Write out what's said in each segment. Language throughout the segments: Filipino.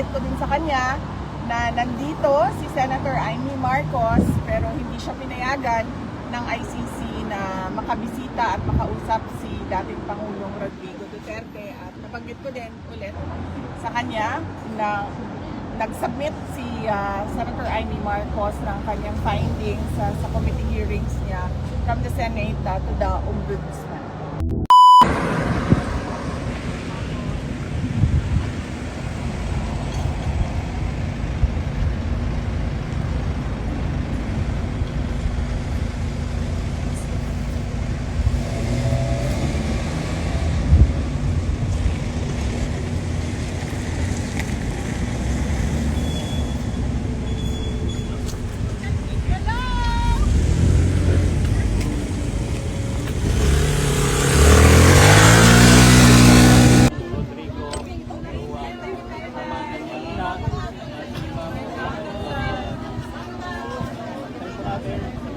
nabanggit ko din sa kanya na nandito si Senator Amy Marcos pero hindi siya pinayagan ng ICC na makabisita at makausap si dating Pangulong Rodrigo Duterte at nabanggit ko din ulit sa kanya na nag-submit si ah, Senator Amy Marcos ng kanyang findings sa, sa committee hearings niya from the Senate ah, to the Ombudsman.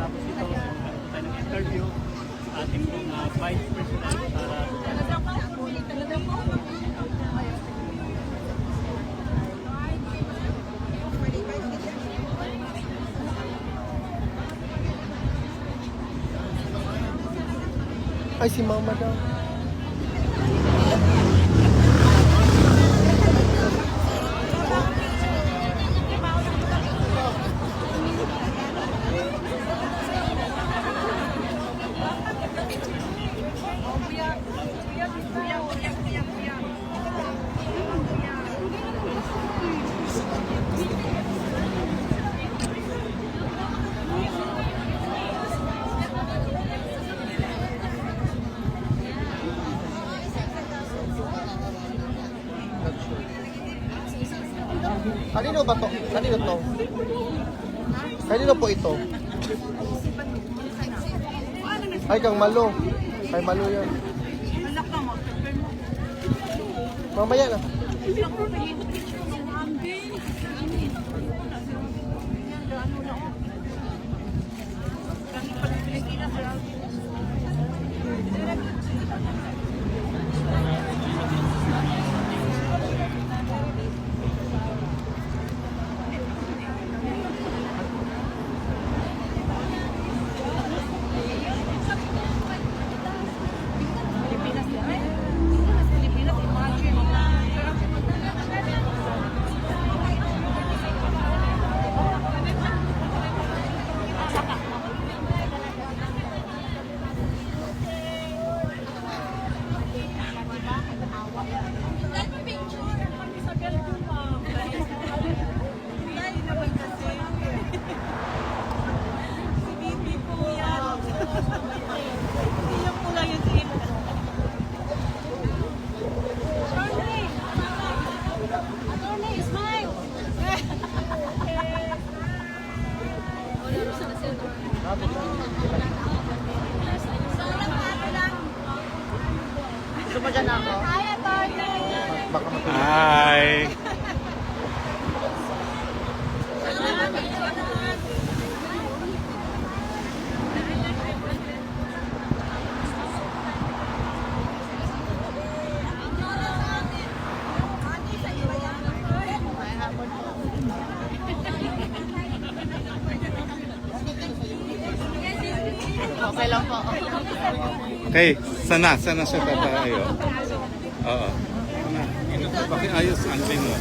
Matapos ito, po tayo ng interview sa ating pong ah, Vice President para Ay, si Mama daw. Kanino ba to? Kanino to? Kanino po ito? Ay, kang malo. Kay malo yan. Mamaya na. Gusto mo dyan ako? Baka matulog. Hi! Okay lang po. Okay, sana, sana siya tayo. Oo. Pakiayos ang mo.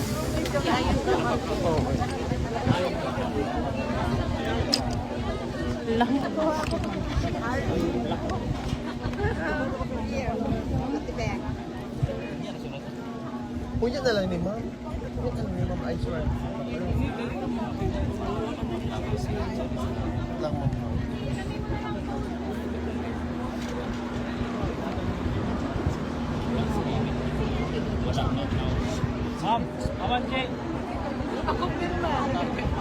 Punya na lang ni Ma'am. Punya na lang ni Ma'am, I swear. Lang, Ma'am. Ma'am, Awan J. Baka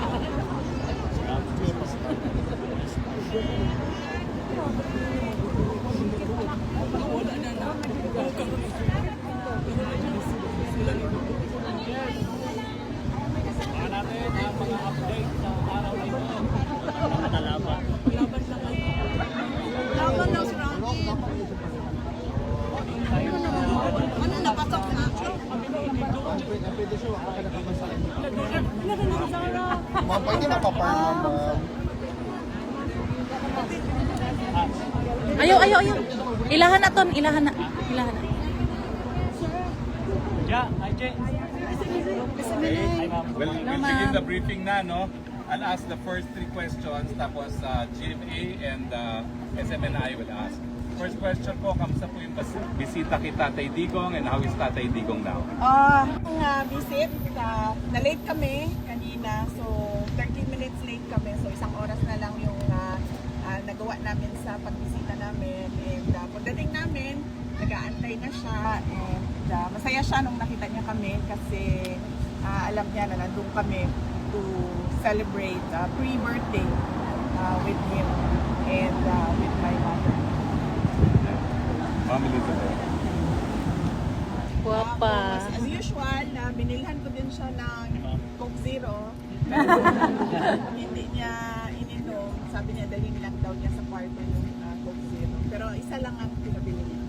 Pwede siya, wala ka nakabasa. ma'am. Pwede mapaparma, ma'am. Ayaw, ayaw, ayaw. Ilahan na ton, ilahan na. Ilahan na. Ja, hi Jay. Well, we'll begin the briefing na, no? I'll ask the first three questions, tapos uh, GMA and uh, SMNI will ask. First question po, kamusta po yung bisita kay Tatay Digong and how is Tatay Digong now? Ah, ah, visit, ah, na-late kami kanina. So, 13 minutes late kami. So, isang oras na lang yung ah, ah, nagawa namin sa pagbisita namin. And uh, pagdating namin, nag-aantay na siya. And ah, masaya siya nung nakita niya kami kasi ah, alam niya na nandun kami to celebrate ah, pre-birthday ah, with him and ah, with my mother. Ma'am Elizabeth. Guwapa. As usual, na binilhan ko din siya ng Coke Zero. Pero hindi niya ininom. Sabi niya, dalhin lang daw niya sa kwarto yung uh, Coke Zero. Pero isa lang ang pinabili niya.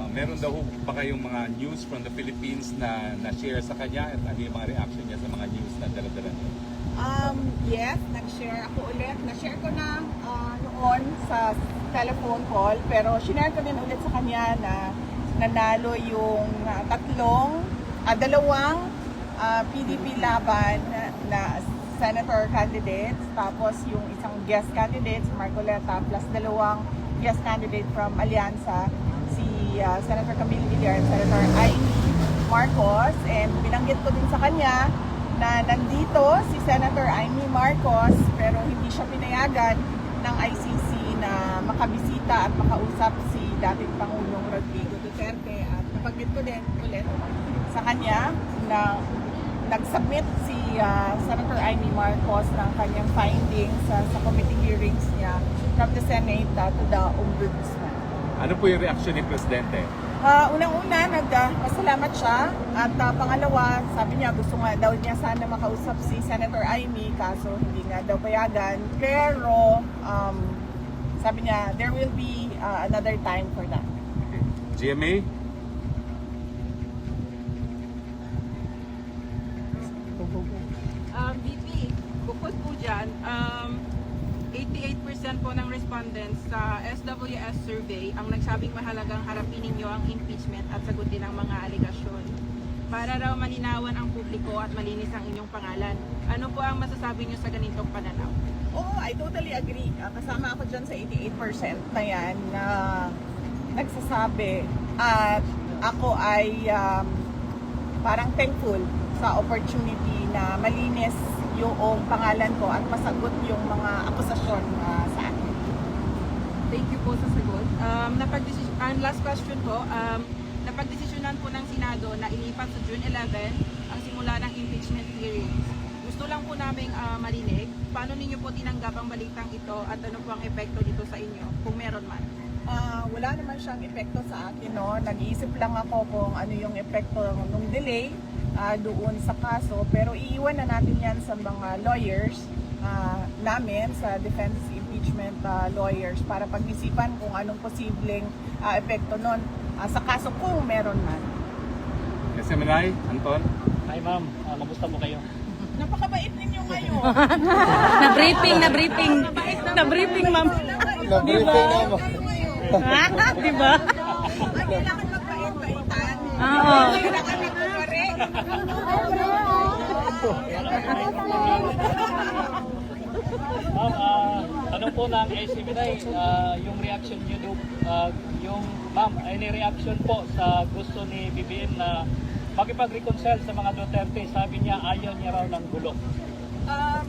Uh, meron daw ba kayong mga news from the Philippines na na-share sa kanya at ano yung mga reaction niya sa mga news na dala-dala niya? Um, yes, nag-share ako ulit. Na-share ko na ah, noon sa telephone call. Pero shinare ko din ulit sa kanya na nanalo yung ah, tatlong, ah, dalawang ah, PDP laban na, na senator candidates. Tapos yung isang guest candidate, si Marcoleta, plus dalawang guest candidate from Alianza, si ah, Senator Camille Villar and Senator Amy Marcos. And binanggit ko din sa kanya na nandito si Senator Amy Marcos pero hindi siya pinayagan ng ICC na makabisita at makausap si dating Pangulong Rodrigo Duterte at nabanggit ko din ulit sa kanya na nag-submit si ah, Senator Amy Marcos ng kanyang findings sa, sa committee hearings niya from the Senate ah, to the Ombudsman. Ano po yung reaction ni Presidente? Ah, unang-una, nagpasalamat siya. At ah, pangalawa, sabi niya gusto nga daw niya sana makausap si Senator Amy kaso hindi nga daw payagan. Pero um, sabi niya, there will be ah, another time for that. GMA? Um, VP, bukod po dyan, um, 88% po ng respondents sa SWS survey ang nagsabing mahalagang harapin ninyo ang impeachment at sagutin ang mga aligasyon. Para raw malinawan ang publiko at malinis ang inyong pangalan. Ano po ang masasabi niyo sa ganitong pananaw? Oo, I totally agree. Ah, kasama ako dyan sa 88% na yan na nagsasabi. At ako ay um, parang thankful sa opportunity na malinis yung pangalan ko at masagot yung mga akusasyon ah, sa akin. Thank you po sa sagot. Um, napagdesis- ang last question po, um, napagdesisyonan po ng Senado na ilipat sa June 11 ang simula ng impeachment hearings. Gusto lang po namin ah, marinig, paano ninyo po tinanggap ang balitang ito at ano po ang epekto dito sa inyo, kung meron man? Ah, wala naman siyang epekto sa akin, no? Nag-iisip lang ako kung ano yung epekto ng delay ah, doon sa kaso. Pero iiwan na natin yan sa mga lawyers ah, namin, sa defense impeachment ah, lawyers, para pag-isipan kung anong posibleng ah, epekto nun ah, sa kaso kung meron man. SMNI? Anton? Hi ma'am, Ah, kamusta po kayo? Napakabait ninyo ngayon. Na-briefing, na-briefing. Na-briefing, ma'am. Na-briefing na, ma'am. Ha? Di ba? Kailangan magpait-paitan. Oo. Kailangan magpapare. Ma'am, ah, tanong po ng SMNI, ah, yung reaction niyo do, ah, yung ma'am, any reaction po sa gusto ni BBM na makipag-reconcile sa mga Duterte, sabi niya ayaw niya raw ng gulo. Um,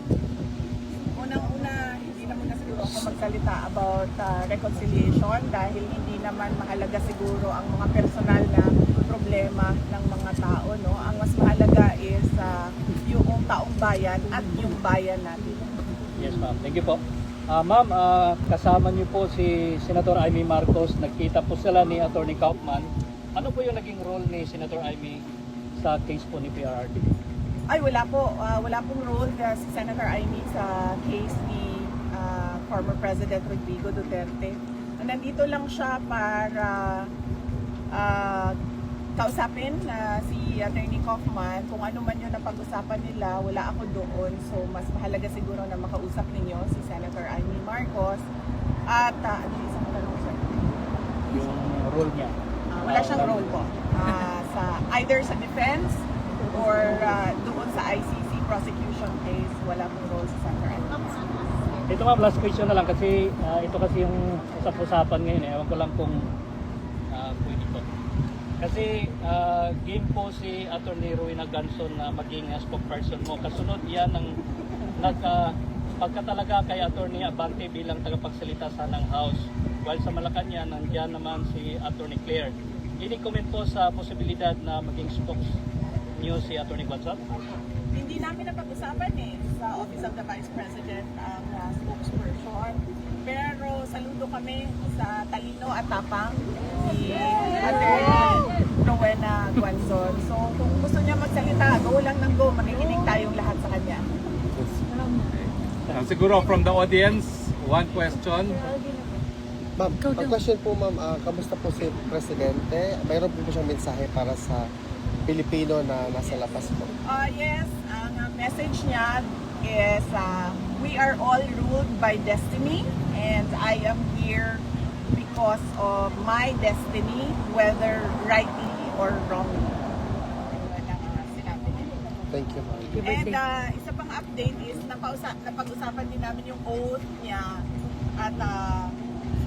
magsalita about uh, reconciliation dahil hindi naman mahalaga siguro ang mga personal na problema ng mga tao. No? Ang mas mahalaga is uh, yung taong bayan at yung bayan natin. Yes ma'am, thank you po. Ah, ma'am, ah, kasama niyo po si Senator Amy Marcos, nagkita po sila ni Attorney Kaufman. Ano po yung naging role ni Senator Amy sa case po ni PRRD? Ay, wala po. Uh, wala pong role uh, si Senator Amy sa case ni uh, former President Rodrigo Duterte. Nandito lang siya para uh, kausapin na si Attorney Kaufman kung ano man yung napag-usapan nila, wala ako doon. So mas mahalaga siguro na makausap ninyo si Senator Amy Marcos at ah, ano yung isang tanong sir? Yung role niya. Ah, wala siyang role po Ah, sa either sa defense or ah, doon sa ICC prosecution case, wala pong role si Senator Amy. Ito nga, last question na lang kasi ah, ito kasi yung usap-usapan ngayon eh. Ewan ko lang kung uh, pwede to. Kasi ah, game po si Attorney Rowena Ganson na maging ah, spokesperson mo. Kasunod yan ng nag, ah, pagka talaga kay Attorney Abante bilang tagapagsalita sa ng House. While sa Malacanang, nandiyan naman si Attorney Claire. Any comment po sa posibilidad na maging spokes niyo si Attorney Gonzal? Hindi namin napag-usapan eh sa Office of the Vice President ang uh, spokesperson. Pero saludo kami sa talino at tapang ni Attorney Rowena Guanzon. So kung gusto niya magsalita, go lang ng go. Makikinig tayong lahat sa kanya. Uh, siguro from the audience, one question. Ma'am, ang question po ma'am, ah, kamusta po si Presidente? Mayroon po ba siyang mensahe para sa Pilipino na nasa labas po? Uh, yes, ang uh, message niya is uh, we are all ruled by destiny and I am here because of my destiny, whether rightly or wrongly. Thank you ma'am. And uh, isa pang update is napausa- napag-usapan din namin yung oath niya at uh,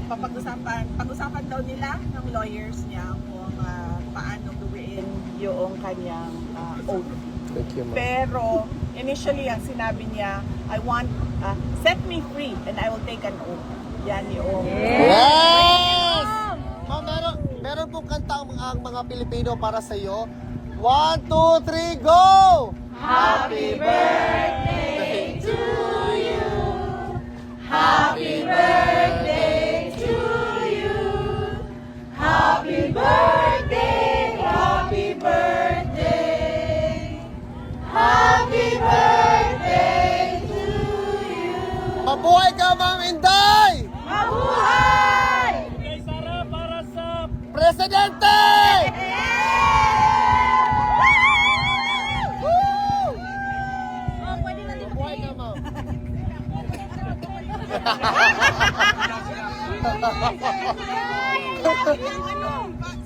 papag-usapan, pag-usapan daw nila ng lawyers niya kung uh, paano gawin yung kanyang uh, oath. Thank you ma'am. Pero initially ang sinabi niya, I want, uh, set me free and I will take an oath. Yan yung Yes! Ma'am, meron, meron pong kanta ang, ang mga Pilipino para sa iyo. One, two, three, go! Happy birthday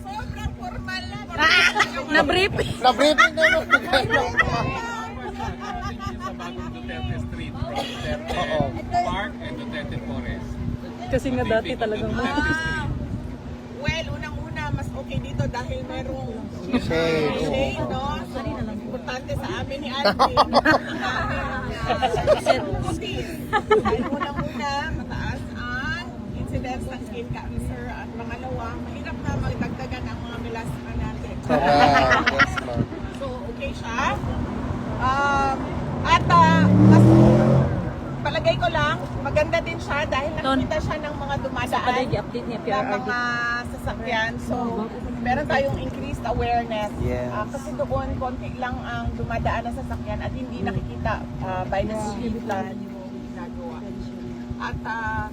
sobrang formal na. Na-brief. Na-briefing na mo. sa bagong Duterte Street from Duterte Oo. Park and Duterte Forest. Kasi nga dati talagang ng Duterte Street. Well, unang-una, mas okay dito dahil merong Shade, no? Importante sa amin ni Alvin. Unang-una, mataas ang incidence ng skin cancer. At pangalawa, mahirap na magdagdagan ang mga melasma natin. Correct. Yes, ma'am. So, okay siya. Um, at ah, mas palagay ko lang, maganda din siya dahil nakikita siya ng mga dumadaan Kada i-update niya, na PRRD. mga sasakyan. So, meron tayong increased awareness. Yes. Ah, kasi doon, konti lang ang dumadaan na sasakyan at hindi nakikita ah, by the street light yung ginagawa. At ah,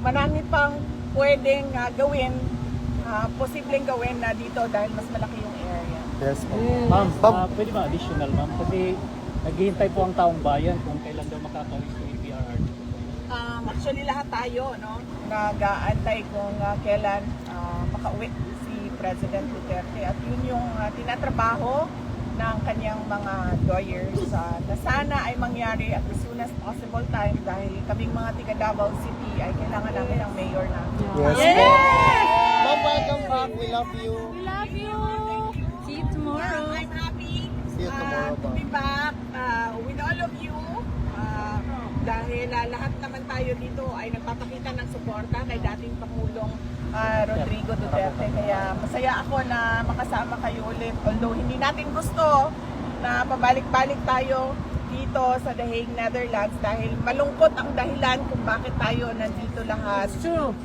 marami pang pwedeng ah, gawin, ah, posibleng gawin na dito dahil mas malaki yung area. Yes, ma'am. Ma'am, Ma'am. ah, pwede ba additional ma'am? Kasi naghihintay po ang taong bayan kung kailan daw makakawis yung PRRD. Um, actually lahat tayo no nag-aantay kung ah, kailan ah, makauwi President Duterte at yun yung ah, tinatrabaho ng kanyang mga lawyers ah, na sana ay mangyari at as soon as possible time dahil kaming mga tiga Davao City ay kailangan namin ng mayor na Yes, ma'am. Ma'am, welcome back. We love you. love you. See you tomorrow. I'm happy See you uh, tomorrow, to ma'am. be back uh, with all of you. Uh, dahil uh, lahat naman tayo dito ay nagpapakita ng suporta kay dating Pangulong uh, Rodrigo Duterte. Kaya masaya ako na makasama kayo ulit. Although hindi natin gusto na pabalik-balik tayo dito sa The Hague, Netherlands dahil malungkot ang dahilan kung bakit tayo nandito lahat.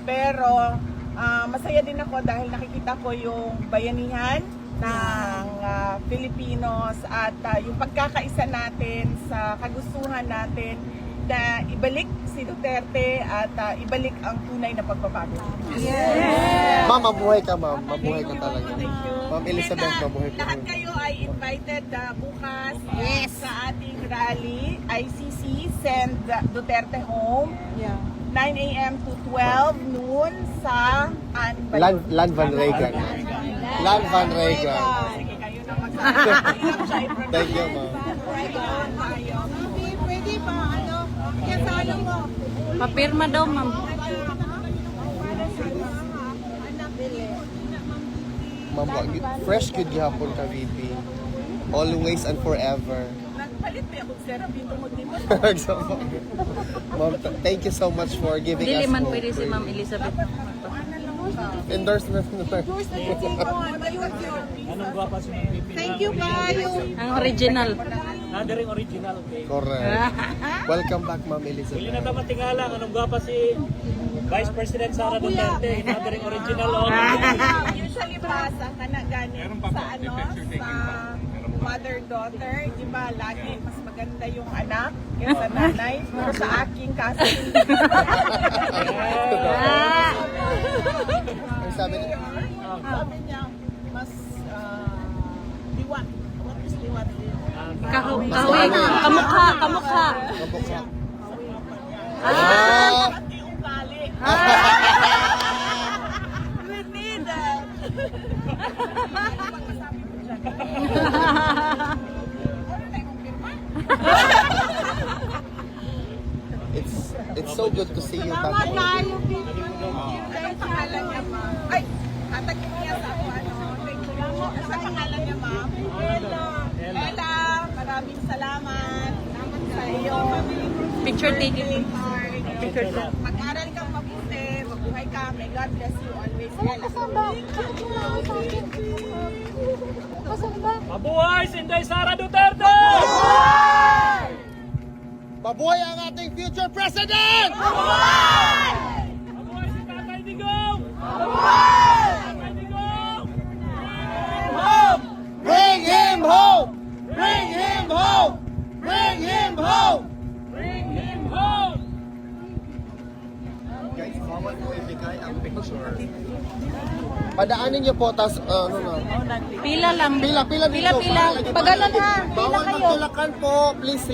Pero ah, masaya din ako dahil nakikita ko yung bayanihan ng ah, Filipinos at ah, yung pagkakaisa natin sa kagustuhan natin na ibalik si Duterte at ah, ibalik ang tunay na pagbabago. Ma'am, mabuhay ka ma'am. Mabuhay ka talaga. Ma'am Elizabeth, ah, mabuhay ka. Lahat kayo ay invited na bukas sa ating rally, ICC, Send Duterte Home. 9 a.m. to 12 noon sa Anbay. Lan, Lan Van Regan. Lan Van Regan. Sige, kayo na magsasabi. Thank you, ma'am. Regan tayo. Pwede ba, ano, kasalo mo? Papirma daw, ma'am. Ma'am, fresh good gihapon ka, VP. Always and forever. Nagpalit pa akong tungod dito. So, ma'am, th- thank you so much for giving Dili us man hope. pwede si Ma'am Elizabeth. Endorsement na Anong si Ma'am VP? Thank you, kayo. Ang original. Nadaring original, okay. Correct. Welcome back, Ma'am Huli Elizabeth. na naman tingalang, anong gwapa si Vice President Sara Duterte? Nadaring original, oh. Usually pa sa kana gani Meron pa sa ano sa mother-daughter, di ba lagi mas maganda yung anak kaysa nanay. Pero sa aking kaso, Ang sabi niya, mas uh, liwat. Kahoy, kahoy. Kamukha, kamukha. kabuksa. Ah! We need that. It's it's so good to see you back. Anong pangalan niya, ma'am? Ay, tatagin niya sa ako, ano, thank you. Ano sa pangalan niya, ma'am? Ella. Ella, maraming salamat. Salamat sa iyo. Picture taking. Picture Mag-aral kang mabuti, mabuhay ka. May God bless you always, Ella. Mabuhay si Inday Sara Duterte! Mabuhay ang ating future president! Mabuhay si Tatay Digong! Tatay bawal ibigay ang picture. Padaanin niyo po, tas uh, ano na. Pila lang. Pila, pila dito. Pila, pila. Bawal- Pag ano na, pila Bawal kayo. magtulakan po, please.